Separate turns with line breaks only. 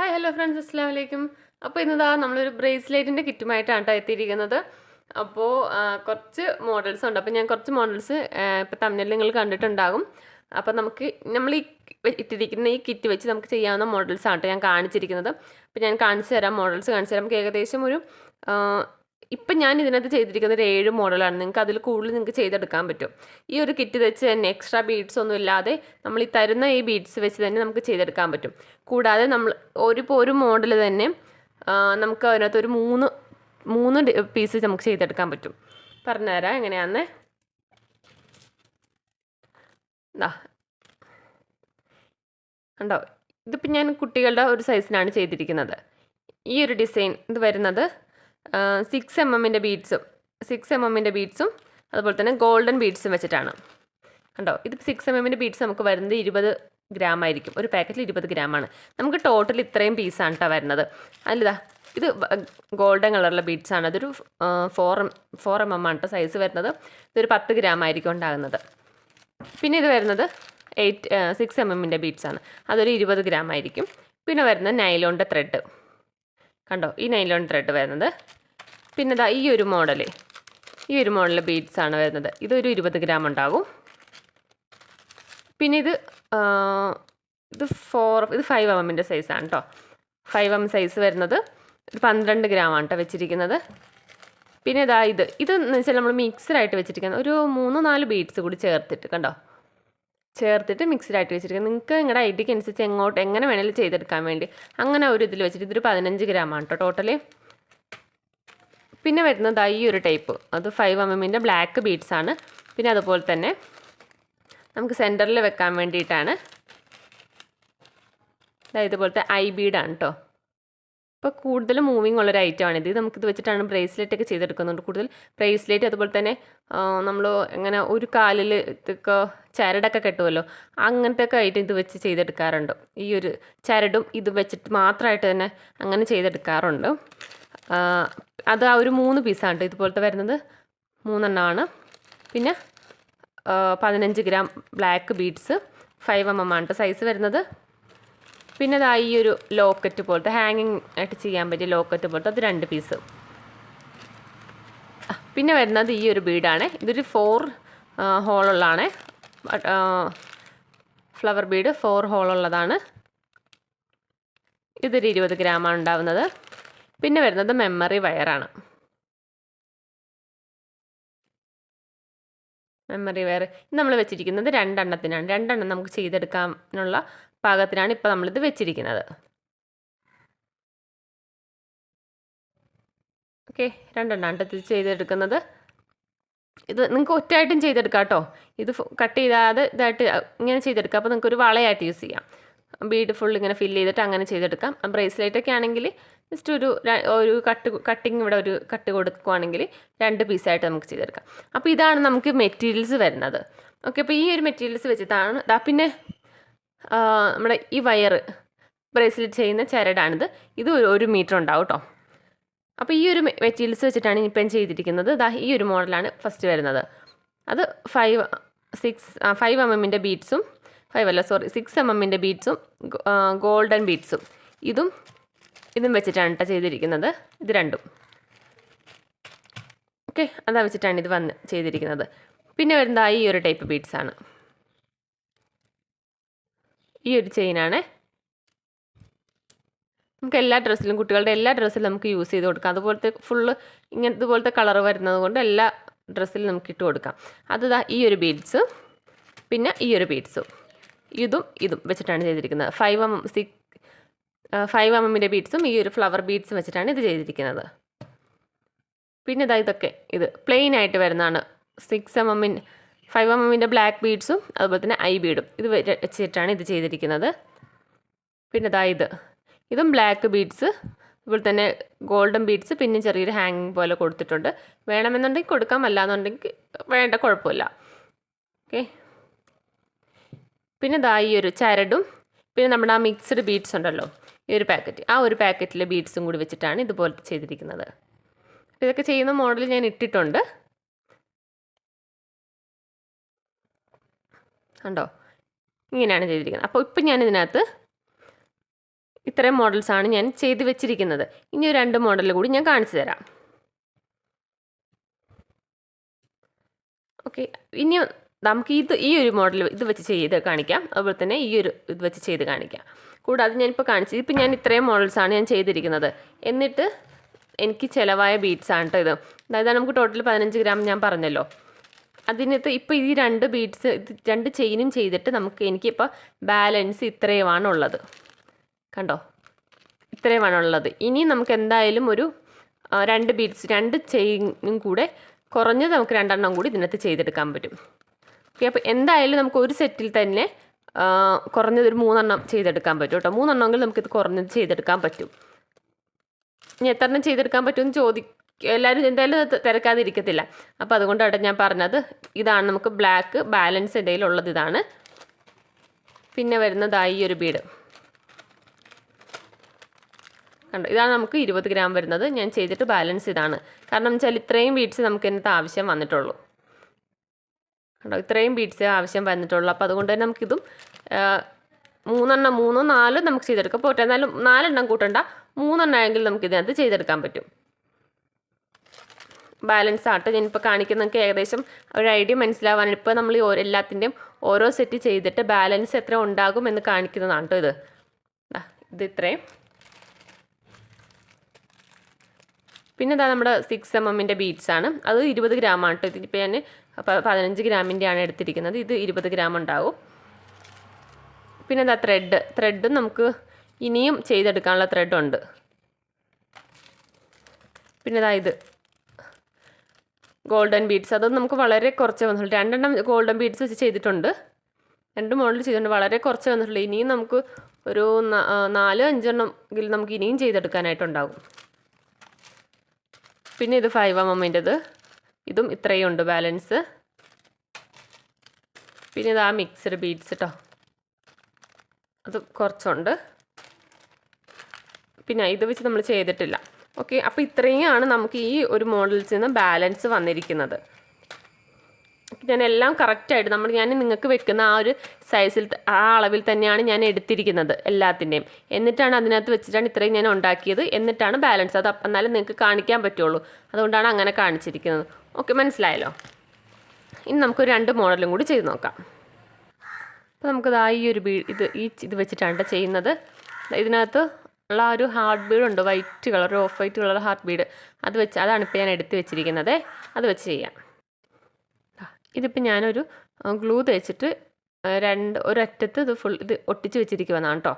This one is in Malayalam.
ഹായ് ഹലോ ഫ്രണ്ട്സ് അസ്സാം വലൈക്കും അപ്പോൾ ഇന്നതാ നമ്മളൊരു ബ്രേസ്ലെറ്റിന്റെ കിറ്റുമായിട്ടാണ് കേട്ടോ എത്തിയിരിക്കുന്നത്. അപ്പോൾ കുറച്ച് മോഡൽസ് ഉണ്ട്. അപ്പോൾ ഞാൻ കുറച്ച് മോഡൽസ് ഇപ്പോൾ തമിഴിൽ നിങ്ങൾ കണ്ടിട്ടുണ്ടാകും. അപ്പോൾ നമുക്ക് നമ്മൾ ഈ ഇട്ടിരിക്കുന്ന ഈ കിറ്റ് വെച്ച് നമുക്ക് ചെയ്യാവുന്ന മോഡൽസ് ആണ് ട്ടോ ഞാൻ കാണിച്ചിരിക്കുന്നത്. അപ്പോൾ ഞാൻ കാണിച്ചു തരാം മോഡൽസ് കാണിച്ചു തരാം നമുക്ക് ഏകദേശം ഒരു ഇപ്പം ഞാൻ ഇതിനകത്ത് ചെയ്തിരിക്കുന്ന ഒരു ഏഴ് മോഡലാണ്. നിങ്ങൾക്ക് അതിൽ കൂടുതൽ നിങ്ങൾക്ക് ചെയ്തെടുക്കാൻ പറ്റും. ഈ ഒരു കിറ്റ് വെച്ച് തന്നെ എക്സ്ട്രാ ബീഡ്സ് ഒന്നും ഇല്ലാതെ നമ്മൾ ഈ തരുന്ന ഈ ബീഡ്സ് വെച്ച് തന്നെ നമുക്ക് ചെയ്തെടുക്കാൻ പറ്റും. കൂടാതെ നമ്മൾ ഒരു ഒരു മോഡൽ തന്നെ നമുക്ക് അതിനകത്ത് ഒരു മൂന്ന് മൂന്ന് പീസ് നമുക്ക് ചെയ്തെടുക്കാൻ പറ്റും. പറഞ്ഞുതരാം എങ്ങനെയാണെന്ന് ദാ. ഉണ്ടോ ഇതിപ്പോൾ ഞാൻ കുട്ടികളുടെ ഒരു സൈസിനാണ് ചെയ്തിരിക്കുന്നത്. ഈ ഒരു ഡിസൈൻ ഇത് വരുന്നത് സിക്സ് എം എമ്മിന്റെ ബീഡ്സും സിക്സ് എം എമ്മിന്റെ ബീഡ്സും അതുപോലെ തന്നെ ഗോൾഡൻ ബീഡ്സും വെച്ചിട്ടാണ്. കണ്ടോ? ഇത് സിക്സ് എം എമ്മിന്റെ ബീഡ്സ് നമുക്ക് വരുന്നത് ഇരുപത് ഗ്രാം ആയിരിക്കും. ഒരു പാക്കറ്റിൽ ഇരുപത് ആണ്. നമുക്ക് ടോട്ടൽ ഇത്രയും പീസാണ് കേട്ടോ വരുന്നത്. അല്ലതാ ഇത് ഗോൾഡൻ കളറിലെ ബീഡ്സ് ആണ്. അതൊരു four M four M M ആണ് കേട്ടോ സൈസ് വരുന്നത്. ഇതൊരു പത്ത് ഗ്രാം ആയിരിക്കും ഉണ്ടാകുന്നത്. പിന്നെ ഇത് വരുന്നത് എയ്റ്റ് സിക്സ് എം എമ്മിന്റെ ബീഡ്സ് ആണ്. അതൊരു ഇരുപത് ഗ്രാം ആയിരിക്കും. പിന്നെ വരുന്നത് നൈലോണിന്റെ ത്രെഡ് കണ്ടോ? ഈ നൈലോൺ ത്രെഡ് വരുന്നത്. പിന്നെ ഇതാ ഈ ഒരു മോഡൽ ഈ ഒരു മോഡൽ ബീഡ്സ് ആണ് വരുന്നത്. ഇതൊരു ഇരുപത് ഗ്രാം ഉണ്ടാകും. പിന്നെ ഇത് ഇത് ഫോർ ഇത് ഫൈവ് എം എമ്മിന്റെ സൈസാണ് കേട്ടോ ഫൈവ് എം സൈസ് വരുന്നത് ഒരു പന്ത്രണ്ട് ഗ്രാം ആണ് കേട്ടോ വെച്ചിരിക്കുന്നത്. പിന്നെ ഇതാ ഇത്. ഇത് എന്ന് വെച്ചാൽ നമ്മൾ മിക്സഡായിട്ട് വെച്ചിരിക്കുന്നത്. ഒരു മൂന്ന് നാല് ബീഡ്സ് കൂടി ചേർത്തിട്ട് കണ്ടോ? ചേർത്തിട്ട് മിക്സിലായിട്ട് വെച്ചിരിക്കുക നിങ്ങൾക്ക് നിങ്ങളുടെ ഐഡിയക്ക് അനുസരിച്ച് എങ്ങോട്ട് എങ്ങനെ വേണമെങ്കിലും ചെയ്തെടുക്കാൻ വേണ്ടി അങ്ങനെ ഒരു ഇതിൽ വെച്ചിട്ട് ഇതൊരു പതിനഞ്ച് ഗ്രാമാണ് കേട്ടോ ടോട്ടലി പിന്നെ വരുന്നത് ഈ ഒരു ടൈപ്പ് അത് ഫൈവ് എം എമ്മിന്റെ ബ്ലാക്ക് ബീഡ്സ് ആണ്. പിന്നെ അതുപോലെ തന്നെ നമുക്ക് സെന്ററിൽ വെക്കാൻ വേണ്ടിയിട്ടാണ്. അതായത് ഇതുപോലത്തെ ഐ ബീഡാണ് കേട്ടോ ഇപ്പോൾ കൂടുതൽ മൂവിങ് ഉള്ളൊരു ഐറ്റം ഇത് നമുക്കിത് വെച്ചിട്ടാണ് ബ്രേസ്ലെറ്റ് ഒക്കെ ചെയ്തെടുക്കുന്നുണ്ട് കൂടുതൽ ബ്രേസ്ലെറ്റ് അതുപോലെ തന്നെ നമ്മൾ എങ്ങനെ ഒരു കാലിൽ ഇതൊക്കെ ചരടൊക്കെ കെട്ടുമല്ലോ അങ്ങനത്തെ ഒക്കെ ആയിട്ട് ഇത് വെച്ച് ചെയ്തെടുക്കാറുണ്ട്. ഈ ഒരു ചരടും ഇത് വെച്ചിട്ട് മാത്രമായിട്ട് തന്നെ അങ്ങനെ ചെയ്തെടുക്കാറുണ്ട്. അത് ആ ഒരു മൂന്ന് പീസാണ് ഇതുപോലത്തെ വരുന്നത് മൂന്നെണ്ണമാണ്. പിന്നെ പതിനഞ്ച് gram black beads five M M ആണ് സൈസ് വരുന്നത്. പിന്നെ അതാ ഈ ഒരു ലോക്കറ്റ് പോലത്തെ ഹാങ്ങിങ് ആയിട്ട് ചെയ്യാൻ പറ്റിയ ലോക്കറ്റ് പോലത്തെ അത് രണ്ട് പീസ് പിന്നെ വരുന്നത് ഈ ഒരു ബീഡാണ് ഇതൊരു ഫോർ ഹോളുള്ളതാണ് ഫ്ലവർ ബീഡ് ഫോർ ഹോളുള്ളതാണ് ഇതൊരു ഇരുപത് ഗ്രാമാണ് ഉണ്ടാവുന്നത്. പിന്നെ വരുന്നത് മെമ്മറി വയറാണ് മെമ്മറി വയർ നമ്മൾ വെച്ചിരിക്കുന്നത് രണ്ടെണ്ണത്തിനാണ്. രണ്ടെണ്ണം നമുക്ക് ചെയ്തെടുക്കാനുള്ള പാകത്തിനാണ് ഇപ്പോൾ നമ്മളിത് വെച്ചിരിക്കുന്നത്. ഓക്കെ രണ്ടെണ്ണം ഇത് ചെയ്തെടുക്കുന്നത്. ഇത് നിങ്ങൾക്ക് ഒറ്റയായിട്ടും ചെയ്തെടുക്കാം കേട്ടോ ഇത് കട്ട് ചെയ്താതെ ഇതായിട്ട് ഇങ്ങനെ ചെയ്തെടുക്കാം. അപ്പോൾ നിങ്ങൾക്ക് ഒരു വളയായിട്ട് യൂസ് ചെയ്യാം. ബീഡ് ഫുൾ ഇങ്ങനെ ഫില്ല് ചെയ്തിട്ട് അങ്ങനെ ചെയ്തെടുക്കാം. ബ്രേസ്ലെറ്റ് ഒക്കെ ആണെങ്കിൽ ജസ്റ്റ് ഒരു ഒരു കട്ട് കട്ടിങ് ഇവിടെ ഒരു കട്ട് കൊടുക്കുവാണെങ്കിൽ രണ്ട് പീസായിട്ട് നമുക്ക് ചെയ്തെടുക്കാം. അപ്പോൾ ഇതാണ് നമുക്ക് മെറ്റീരിയൽസ് വരുന്നത്. ഓക്കെ അപ്പോൾ ഈ ഒരു മെറ്റീരിയൽസ് വെച്ചിട്ടാണ് പിന്നെ നമ്മുടെ ഈ വയർ ബ്രേസ്ലെറ്റ് ചെയ്യുന്ന ചരടാണിത്. ഇത് ഒരു മീറ്റർ ഉണ്ടാവും കേട്ടോ അപ്പോൾ ഈ ഒരു മെറ്റീരിയൽസ് വെച്ചിട്ടാണ് ഇപ്പം ചെയ്തിരിക്കുന്നത്. ദാ ഈ ഒരു മോഡലാണ് ഫസ്റ്റ് വരുന്നത്. അത് ഫൈവ് സിക്സ് ഫൈവ് എം എമ്മിന്റെ ബീഡ്സും ഫൈവ് അല്ല സോറി സിക്സ് എം എമ്മിന്റെ ബീഡ്സും ഗോൾഡൻ ബീഡ്സും. ഇതും ഇതും വെച്ചിട്ടാണ് കേട്ടോ ചെയ്തിരിക്കുന്നത്. ഇത് രണ്ടും. ഓക്കെ അതാ വെച്ചിട്ടാണ് ഇത് വന്ന് ചെയ്തിരിക്കുന്നത്. പിന്നെ വരുന്നത് ഈ ഒരു ടൈപ്പ് ആണ് ഈ ഒരു ചെയിനാണ് നമുക്ക് എല്ലാ ഡ്രസ്സിലും കുട്ടികളുടെ എല്ലാ ഡ്രസ്സിലും നമുക്ക് യൂസ് ചെയ്ത് കൊടുക്കാം. അതുപോലത്തെ ഫുള്ള് ഇങ്ങനെ ഇതുപോലത്തെ കളർ വരുന്നത് കൊണ്ട് എല്ലാ ഡ്രസ്സിലും നമുക്ക് ഇട്ട് കൊടുക്കാം. അത് ഈ ഒരു ബീഡ്സ് പിന്നെ ഈ ഒരു ബീഡ്സും ഇതും ഇതും വെച്ചിട്ടാണ് ചെയ്തിരിക്കുന്നത്. Five M six five M എമ്മിന്റെ ബീഡ്സും ഈ ഒരു ഫ്ലവർ ബീഡ്സും വെച്ചിട്ടാണ് ഇത് ചെയ്തിരിക്കുന്നത്. പിന്നെ ഇതാ ഇതൊക്കെ ഇത് പ്ലെയിൻ ആയിട്ട് വരുന്നതാണ്. സിക്സ് എം എമ്മിൻ ഫൈവ് എം എമ്മിന്റെ ബ്ലാക്ക് ബീഡ്സും അതുപോലെ തന്നെ ഐ ബീഡും ഇത് വെച്ചിട്ടാണ് ഇത് ചെയ്തിരിക്കുന്നത്. പിന്നെ ഇതാ ഇത്. ഇതും ബ്ലാക്ക് ബീഡ്സ് അതുപോലെ തന്നെ ഗോൾഡൻ ബീഡ്സ് പിന്നെ ചെറിയൊരു ഹാങ്ങിങ് പോലെ കൊടുത്തിട്ടുണ്ട്. വേണമെന്നുണ്ടെങ്കിൽ കൊടുക്കാം അല്ലാന്നുണ്ടെങ്കിൽ വേണ്ട കുഴപ്പമില്ല. ഓക്കെ പിന്നെ ദാ ഈ ഒരു ചരടും പിന്നെ നമ്മുടെ ആ മിക്സ്ഡ് ബീഡ്സ് ഉണ്ടല്ലോ ഈ ഒരു പാക്കറ്റ് ആ ഒരു പാക്കറ്റിലെ ബീഡ്സും കൂടി വെച്ചിട്ടാണ് ഇതുപോലെ ചെയ്തിരിക്കുന്നത്. ഇതൊക്കെ ചെയ്യുന്ന മോഡൽ ഞാൻ ഇട്ടിട്ടുണ്ട്. കണ്ടോ? ഇങ്ങനെയാണ് ചെയ്തിരിക്കുന്നത്. അപ്പോൾ ഇപ്പം ഞാൻ ഇതിനകത്ത് ഇത്രയും മോഡൽസാണ് ഞാൻ ചെയ്ത് വെച്ചിരിക്കുന്നത്. ഇനി രണ്ട് മോഡൽ കൂടി ഞാൻ കാണിച്ചു തരാം. ഓക്കെ. ഇനി നമുക്ക് ഇത് ഈ ഒരു മോഡൽ ഇത് വെച്ച് ചെയ്ത് കാണിക്കാം. അതുപോലെ തന്നെ ഈ ഒരു ഇത് വെച്ച് ചെയ്ത് കാണിക്കാം. കൂടാതെ ഞാനിപ്പോൾ കാണിച്ചത് ഇപ്പം ഞാൻ ഇത്രയും മോഡൽസാണ് ഞാൻ ചെയ്തിരിക്കുന്നത്. എന്നിട്ട് എനിക്ക് ചിലവായ ബീറ്റ്സാണ് കേട്ടോ ഇത്. അതായത് നമുക്ക് ടോട്ടൽ പതിനഞ്ച് ഗ്രാം ഞാൻ പറഞ്ഞല്ലോ. അതിനകത്ത് ഇപ്പോൾ ഈ രണ്ട് ബീഡ്സ് രണ്ട് ചെയിനും ചെയ്തിട്ട് നമുക്ക് എനിക്കിപ്പോൾ ബാലൻസ് ഇത്രയുമാണ് ഉള്ളത്. കണ്ടോ? ഇത്രയുമാണ് ഉള്ളത്. ഇനി നമുക്ക് എന്തായാലും ഒരു രണ്ട് ബീഡ്സ് രണ്ട് ചെയിനും കൂടെ കുറഞ്ഞത് നമുക്ക് രണ്ടെണ്ണം കൂടി ഇതിനകത്ത് ചെയ്തെടുക്കാൻ പറ്റും. ഓക്കെ അപ്പോൾ എന്തായാലും നമുക്ക് ഒരു സെറ്റിൽ തന്നെ കുറഞ്ഞത് ഒരു മൂന്നെണ്ണം ചെയ്തെടുക്കാൻ പറ്റും കേട്ടോ. മൂന്നെണ്ണമെങ്കിൽ നമുക്കിത് കുറഞ്ഞത് ചെയ്തെടുക്കാൻ പറ്റും. ഇനി എത്ര എണ്ണം ചെയ്തെടുക്കാൻ പറ്റുമെന്ന് ചോദി എല്ലാവരും എന്തായാലും തിരക്കാതിരിക്കത്തില്ല. അപ്പോൾ അതുകൊണ്ടാണ് ഞാൻ പറഞ്ഞത്. ഇതാണ് നമുക്ക് ബ്ലാക്ക് ബാലൻസ് എന്റെ ഇതാണ്. പിന്നെ വരുന്നതായി ഈ ഒരു ബീഡ്. കണ്ടോ? ഇതാണ് നമുക്ക് ഇരുപത് ഗ്രാം വരുന്നത്. ഞാൻ ചെയ്തിട്ട് ബാലൻസ് ഇതാണ്. കാരണം വെച്ചാൽ ഇത്രയും ബീഡ്സ് നമുക്ക് ഇതിനകത്ത് ആവശ്യം വന്നിട്ടുള്ളൂ. കണ്ടോ? ഇത്രയും ബീഡ്സ് ആവശ്യം വന്നിട്ടുള്ളൂ. അപ്പോൾ അതുകൊണ്ട് തന്നെ നമുക്കിതും മൂന്നെണ്ണം മൂന്നോ നാലോ നമുക്ക് ചെയ്തെടുക്കാം. പോട്ടെ എന്നാലും നാലെണ്ണം കൂട്ടണ്ട. മൂന്നെണ്ണം നമുക്ക് ഇതിനകത്ത് ചെയ്തെടുക്കാൻ പറ്റും. ബാലൻസ് ആട്ടോ ഞാനിപ്പോൾ കാണിക്കുന്ന നിങ്ങൾക്ക് ഏകദേശം ഒരു ഐഡിയ മനസ്സിലാവാൻ ഇപ്പോൾ നമ്മൾ എല്ലാത്തിന്റെയും ഓരോ സെറ്റ് ചെയ്തിട്ട് ബാലൻസ് എത്ര ഉണ്ടാകും എന്ന് കാണിക്കുന്നതാണ് കേട്ടോ ഇത്. ഇത് ഇത്രയും. പിന്നെ ഇതാ നമ്മുടെ സിക്സ് എം എമ്മിന്റെ ബീഡ്സ് ആണ്. അത് ഇരുപത് ഗ്രാമാണ് കേട്ടോ ഇതിപ്പോൾ ഞാൻ പതിനഞ്ച് ഗ്രാമിന്റെ ആണ് എടുത്തിരിക്കുന്നത്. ഇത് ഇരുപത് ഗ്രാം ഉണ്ടാവും പിന്നെ എന്താ ത്രെഡ് ത്രെഡും നമുക്ക് ഇനിയും ചെയ്തെടുക്കാനുള്ള ത്രെഡുണ്ട് പിന്നെ ഇത്. Golden beads. അത് നമുക്ക് വളരെ കുറച്ച് വന്നിട്ടുള്ളൂ. രണ്ടെണ്ണം ഗോൾഡൻ ബീഡ്സ് വെച്ച് ചെയ്തിട്ടുണ്ട്. രണ്ട് മോഡൽ ചെയ്തിട്ടുണ്ട്. വളരെ കുറച്ച് വന്നിട്ടുള്ളൂ. ഇനിയും നമുക്ക് ഒരു നാലോ അഞ്ചെണ്ണം നമുക്ക് ഇനിയും ചെയ്തെടുക്കാനായിട്ടുണ്ടാകും. പിന്നെ ഇത് ഫൈവ് എം എമ്മിന്റെത് ഇതും ഇത്രയും ഉണ്ട് ബാലൻസ്. പിന്നെ ഇത് ആ മിക്സഡ് ബീഡ്സ് കേട്ടോ അത് കുറച്ചുണ്ട്. പിന്നെ ഇത് വെച്ച് നമ്മൾ ചെയ്തിട്ടില്ല. ഓക്കെ അപ്പോൾ ഇത്രയുമാണ് നമുക്ക് ഈ ഒരു മോഡൽസിൽ നിന്ന് ബാലൻസ് വന്നിരിക്കുന്നത്. ഞാൻ എല്ലാം കറക്റ്റായിട്ട് നമ്മൾ ഞാൻ നിങ്ങൾക്ക് വെക്കുന്ന ആ ഒരു സൈസിൽ ആ അളവിൽ തന്നെയാണ് ഞാൻ എടുത്തിരിക്കുന്നത് എല്ലാത്തിന്റെയും എന്നിട്ടാണ് അതിനകത്ത് വെച്ചിട്ടാണ് ഇത്രയും ഞാൻ ഉണ്ടാക്കിയത്. എന്നിട്ടാണ് ബാലൻസ് അത് എന്നാലും നിങ്ങൾക്ക് കാണിക്കാൻ പറ്റുള്ളൂ. അതുകൊണ്ടാണ് അങ്ങനെ കാണിച്ചിരിക്കുന്നത്. ഓക്കെ മനസ്സിലായല്ലോ? ഇനി നമുക്ക് രണ്ട് മോഡലും കൂടി ചെയ്ത് നോക്കാം. അപ്പോൾ നമുക്കത് ആ ഈ ഒരു ഇത് ഈ ഇത് വെച്ചിട്ടാണ് ട്ടോ ചെയ്യുന്നത്. ഇതിനകത്ത് ഉള്ള ആ ഒരു ഹാർട്ട് ബീഡ് ഉണ്ട്. White colour off white colour heart bead അത് വെച്ച് അതാണ് ഇപ്പോൾ ഞാൻ എടുത്ത് വെച്ചിരിക്കുന്നത്. അത് വെച്ച് ചെയ്യാം. ഇതിപ്പോൾ ഞാനൊരു ഗ്ലൂ തേച്ചിട്ട് രണ്ട് ഒരറ്റത്ത് ഇത് ഫുൾ ഇത് ഒട്ടിച്ച് വെച്ചിരിക്കുവതാണ് കേട്ടോ